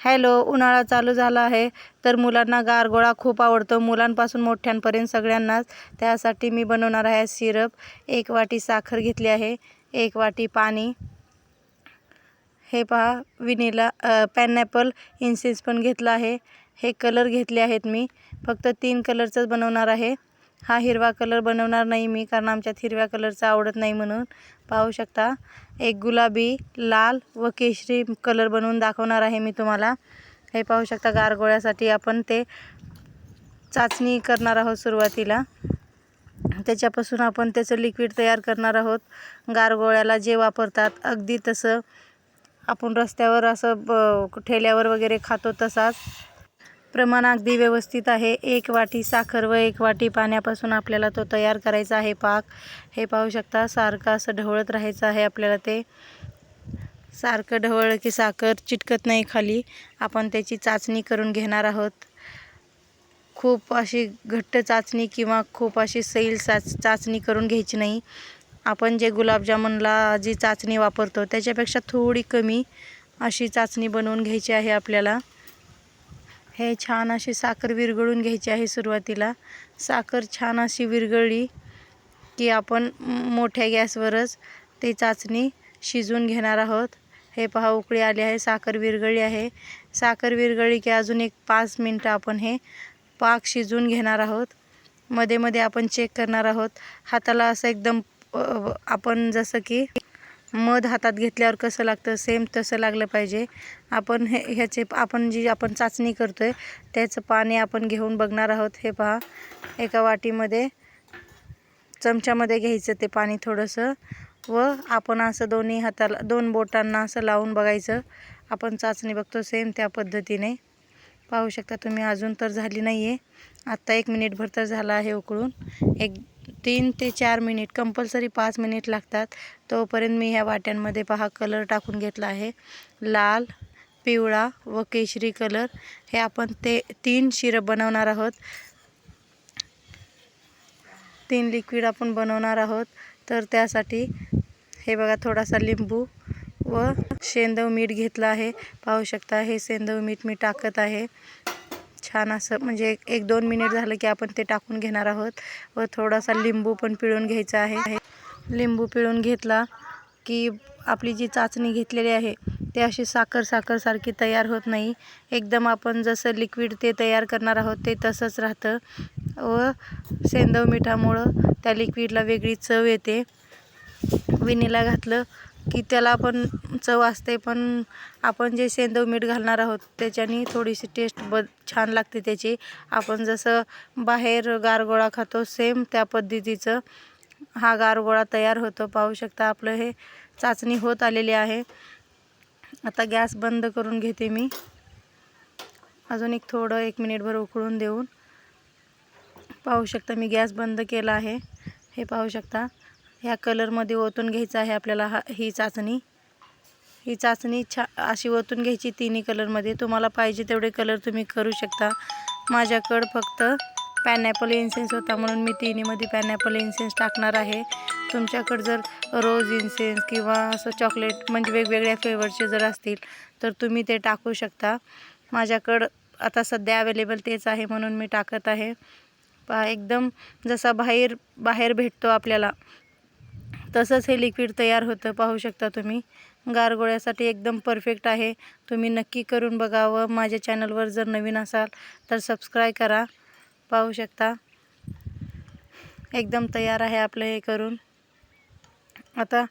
Hello उन्हाळा चालू झाला आहे. तर मुलांना गारगोळा खूप आवडतो. मुलांपासून मोठ्यांपर्यंत सगळ्यांनाच. त्यासाठी मी बनवणार आहे सिरप. एक वाटी साखर घेतली आहे. एक वाटी पाणी. हे पहा विनिला पॅनॅपल इन्सेन्स पण घेतला आहे. हे कलर घेतले आहेत मी. फक्त तीन कलरचंच बनवणार आहे. हा हिरवा कलर बनवणार नाही मी कारण आमच्यात हिरव्या कलरचा आवडत नाही म्हणून. पाहू शकता एक गुलाबी लाल व केशरी कलर बनवून दाखवणार आहे मी तुम्हाला. हे पाहू शकता गारगोळ्यासाठी आपण ते चाचणी करणार आहोत सुरुवातीला. त्याच्यापासून आपण त्याचं लिक्विड तयार करणार आहोत. गारगोळ्याला जे वापरतात अगदी तसं आपण रस्त्यावर असं ब ठेल्यावर वगैरे खातो तसाच. प्रमाण अगदी व्यवस्थित आहे. एक वाटी साखर व एक वाटी पाण्यापासून आपल्याला तो तयार करायचा आहे. पाक हे पाहू शकता सारखं असं ढवळत राहायचं आहे आपल्याला ते. सारखं ढवळलं की साखर चिटकत नाही खाली. आपण त्याची चाचणी करून घेणार आहोत. खूप अशी घट्ट चाचणी किंवा खूप अशी सैल चाच चाचणी करून घ्यायची नाही. आपण जे गुलाबजामुनला जी चाचणी वापरतो त्याच्यापेक्षा थोडी कमी अशी चाचणी बनवून घ्यायची आहे आपल्याला. हे छान अशी साखर विरघळून घ्यायची आहे सुरुवातीला. साखर छान अशी विरघळली की आपण मोठ्या गॅसवरच ते चाचणी शिजवून घेणार आहोत. हे पहा उकळी आली आहे साखर विरघळली आहे. साखर विरघळली की अजून एक पाच मिनटं आपण हे पाक शिजवून घेणार आहोत. मध्ये मध्ये आपण चेक करणार आहोत. हाताला असं एकदम आपण जसं की मध हातात घेतल्यावर कसं लागतं? सेम तसं लागलं पाहिजे. आपण हे ह्याचे आपण जी आपण चाचणी करतो आहे त्याचं पाणी आपण घेऊन बघणार आहोत. हे पहा एका वाटीमध्ये चमच्यामध्ये घ्यायचं ते पाणी थोडंसं व आपण असं दोन्ही हाताला दोन बोटांना असं लावून बघायचं. आपण चाचणी बघतो सेम त्या पद्धतीने. पाहू शकता तुम्ही अजून तर झाली नाही आहे आत्ता एक मिनिटभर तर झाला आहे उकळून. एक तीन ते चार मिनिट कंपल्सरी पाच मिनिट लागतात. तोपर्यंत मी ह्या वाट्यांमध्ये पहा कलर टाकून घेतला आहे. लाल पिवळा व केशरी कलर हे आपण ते तीन शिरप बनवणार आहोत. तीन लिक्विड आपण बनवणार आहोत. तर त्यासाठी हे बघा थोडासा लिंबू व शेंदव मीठ घेतलं आहे. पाहू शकता हे सेंदव मीठ मी टाकत आहे. छान असं म्हणजे एक दोन मिनिट झालं की आपण ते टाकून घेणार आहोत. व थोडासा लिंबू पण पिळून घ्यायचा आहे. लिंबू पिळून घेतला की आपली जी चाचणी घेतलेली आहे ते अशी साखर साखरसारखी तयार होत नाही. एकदम आपण जसं लिक्विड ते तयार करणार आहोत ते तसंच राहतं. व सेंदव मिठामुळं त्या लिक्विडला वेगळी चव येते. विनीला घातलं की त्याला पण चव असते पण आपण जे सेंदव मीठ घालणार आहोत त्याच्यानी थोडीशी टेस्ट ब छान लागते त्याची. आपण जसं बाहेर गारगोळा खातो सेम त्या पद्धतीचं हा गारगोळा तयार होतो. पाहू शकता आपलं हे चाचणी होत आलेली आहे. आता गॅस बंद करून घेते मी. अजून एक थोडं एक मिनिटभर उकळून देऊन. पाहू शकता मी गॅस बंद केला आहे. हे पाहू शकता. ह्या कलरमध्ये ओतून घ्यायचं आहे आपल्याला हा ही चाचणी. ही चाचणी छा अशी ओतून घ्यायची तिन्ही कलरमध्ये. तुम्हाला पाहिजे तेवढे कलर तुम्ही करू शकता. माझ्याकडं फक्त पॅनॅपल इन्सेन्स होता म्हणून मी तिन्हीमध्ये पॅनॅपल इन्सेन्स टाकणार आहे. तुमच्याकडं जर रोज इन्सेन्स किंवा असं चॉकलेट म्हणजे वेगवेगळ्या फ्लेवरचे जर असतील तर तुम्ही ते टाकू शकता. माझ्याकडं आता सध्या अवेलेबल तेच आहे म्हणून मी टाकत आहे. पहा एकदम जसा बाहेर बाहेर भेटतो आपल्याला तसंच हे लिक्विड तयार होतं पाहू शकता तुम्ही. गारगोळ्यासाठी एकदम परफेक्ट आहे. तुम्ही नक्की करून बघावं. माझ्या चॅनलवर जर नवीन असाल तर सबस्क्राईब करा. पाहू शकता. एकदम तयार आहे आपलं हे करून. आता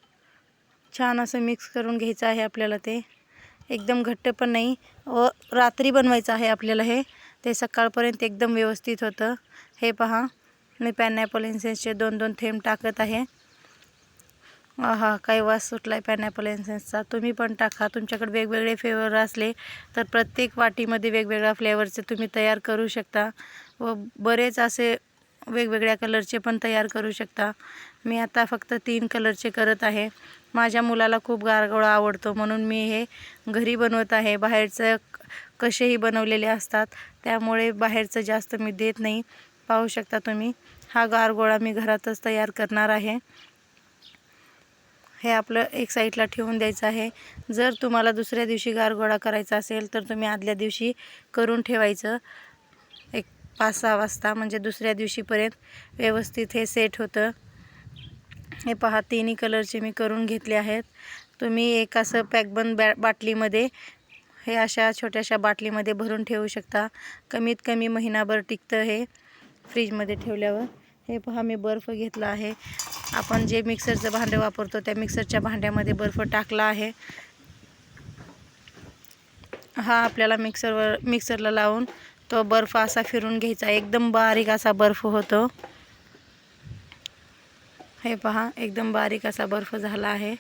छान असं मिक्स करून घ्यायचं आहे आपल्याला ते. एकदम घट्ट पण नाही. व रात्री बनवायचं आहे आपल्याला हे. ते सकाळपर्यंत एकदम व्यवस्थित होतं. हे पहा. मी पॅनॅपल इन्सेन्सचे दोन दोन थेंब टाकत आहे. हा काही वास सुटला आहे पॅनॅपल एन्सेन्सचा तुम्ही पण टाका. तुमच्याकडे वेगवेगळे फ्लेवर असले तर प्रत्येक वाटीमध्ये वेगवेगळ्या फ्लेवरचे तुम्ही तयार करू शकता. व बरेच असे वेगवेगळ्या कलरचे पण तयार करू शकता. मी आता फक्त तीन कलरचे करत आहे. माझ्या मुलाला खूप गारगोळा आवडतो. म्हणून मी हे घरी बनवत आहे. बाहेरचं कसेही बनवलेले असतात त्यामुळे बाहेरचं जास्त मी देत नाही. पाहू शकता तुम्ही हा गारगोळा मी घरातच तयार करणार आहे. हे आपलं एक साईडला ठेवून द्यायचं आहे. जर तुम्हाला दुसऱ्या दिवशी गारगोळा करायचा असेल तर तुम्ही आदल्या दिवशी करून ठेवायचं. एक पाच सहा वाजता म्हणजे दुसऱ्या दिवशीपर्यंत व्यवस्थित हे सेट होतं. हे पहा तिन्ही कलरचे मी करून घेतले आहेत. तुम्ही एक असं पॅकबंद बॅ बाटलीमध्ये हे अशा छोट्याशा बाटलीमध्ये भरून ठेवू शकता. कमीत कमी महिनाभर टिकतं हे फ्रीजमध्ये ठेवल्यावर. हे पहा मी बर्फ घेतला आहे. आपण जे मिक्सरचं भांडं वापरतो त्या मिक्सरच्या भांड्यामध्ये बर्फ टाकला आहे. हा आपल्याला मिक्सरवर मिक्सरला लावून तो बर्फ असा फिरून घ्यायचा. एकदम बारीक असा बर्फ होतो. हे पहा एकदम बारीक असा बर्फ झाला आहे.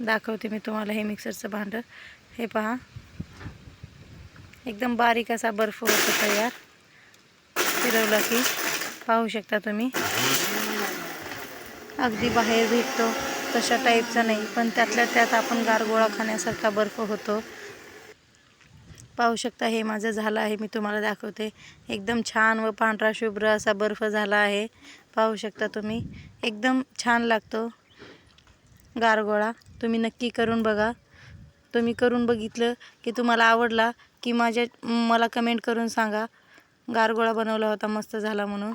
दाखवते मी तुम्हाला हे मिक्सरचं भांडं. हे पहा एकदम बारीक असा बर्फ होतो तयार. फिरवला की. पाहू शकता तुम्ही. अगदी बाहेर भेटतो तशा टाईपचा नाही पण त्यातल्या त्यात आपण गारगोळा खाण्यासारखा बर्फ होतो. पाहू शकता हे माझं झालं आहे मी तुम्हाला दाखवते. एकदम छान व पांढरा शुभ्र असा बर्फ झाला आहे. पाहू शकता तुम्ही एकदम छान लागतो गारगोळा. तुम्ही नक्की करून बघा. तुम्ही करून बघितलं की तुम्हाला आवडला की माझ्या मला कमेंट करून सांगा. गारगोळा बनवला होता मस्त झाला म्हणून.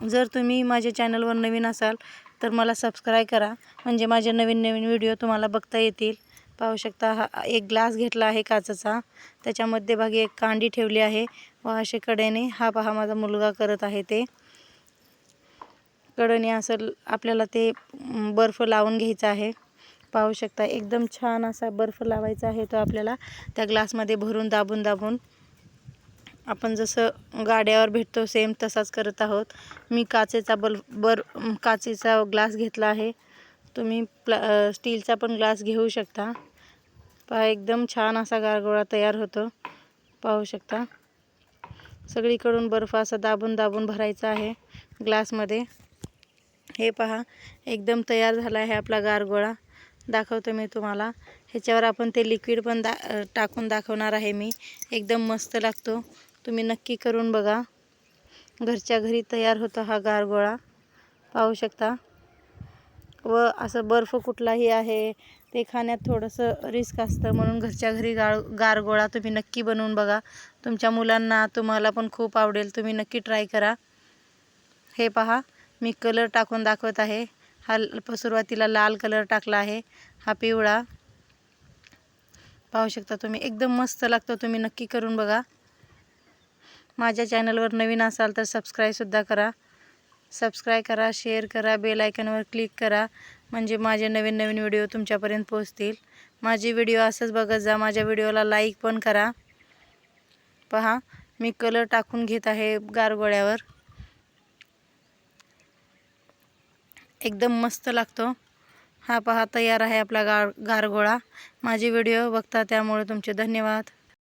जर तुम्ही माझ्या चॅनलवर नवीन असाल तर मला सबस्क्राईब करा. म्हणजे माझे नवीन नवीन व्हिडिओ तुम्हाला बघता येतील. पाहू शकता हा एक ग्लास घेतला आहे काचेचा. त्याच्या मध्यभागी एक कांडी ठेवली आहे. व असे कडेने हा पहा माझा मुलगा करत आहे ते. कडेने असं आपल्याला ते बर्फ लावून घ्यायचा आहे. पाहू शकता एकदम छान असा बर्फ लावायचा आहे तो आपल्याला. त्या ग्लासमध्ये भरून दाबून दाबून. आपण जसं गाड्यावर भेटतो सेम तसाच करत आहोत. मी काचेचा बल बर काचेचा ग्लास घेतला आहे. तुम्ही प्ला स्टीलचा पण ग्लास घेऊ शकता. पहा एकदम छान असा गारगोळा तयार होतो. पाहू शकता. सगळीकडून बर्फ असा दाबून दाबून भरायचा आहे ग्लासमध्ये हे पहा एकदम तयार झाला आहे आपला गारगोळा. दाखवतो मी तुम्हाला. ह्याच्यावर आपण ते लिक्विड पण दा टाकून दाखवणार आहे मी. एकदम मस्त लागतो. तुम्ही नक्की करून बघा. घरच्या घरी तयार होतो हा गारगोळा. पाहू शकता. व असं बर्फ कुठलाही आहे ते खाण्यात थोडंसं रिस्क असतं. म्हणून घरच्या घरी गाळ गारगोळा तुम्ही नक्की बनवून बघा. तुमच्या मुलांना तुम्हाला पण खूप आवडेल. तुम्ही नक्की ट्राय करा. हे पहा मी कलर टाकून दाखवत आहे. हा सुरुवातीला लाल कलर टाकला आहे. हा पिवळा. पाहू शकता तुम्ही एकदम मस्त लागतो. तुम्ही नक्की करून बघा. माझ्या चॅनलवर नवीन असाल तर सबस्क्राईबसुद्धा करा. सबस्क्राईब करा शेअर करा बेल आयकनवर क्लिक करा. म्हणजे माझे नवीन नवीन व्हिडिओ तुमच्यापर्यंत पोहोचतील. माझे व्हिडिओ असंच बघत जा. माझ्या व्हिडिओला लाईक पण करा. पहा मी कलर टाकून घेत आहे गारगोळ्यावर. एकदम मस्त लागतो. हा पहा तयार आहे आपला गार गारगोळा. माझे व्हिडिओ बघता त्यामुळे तुमचे धन्यवाद.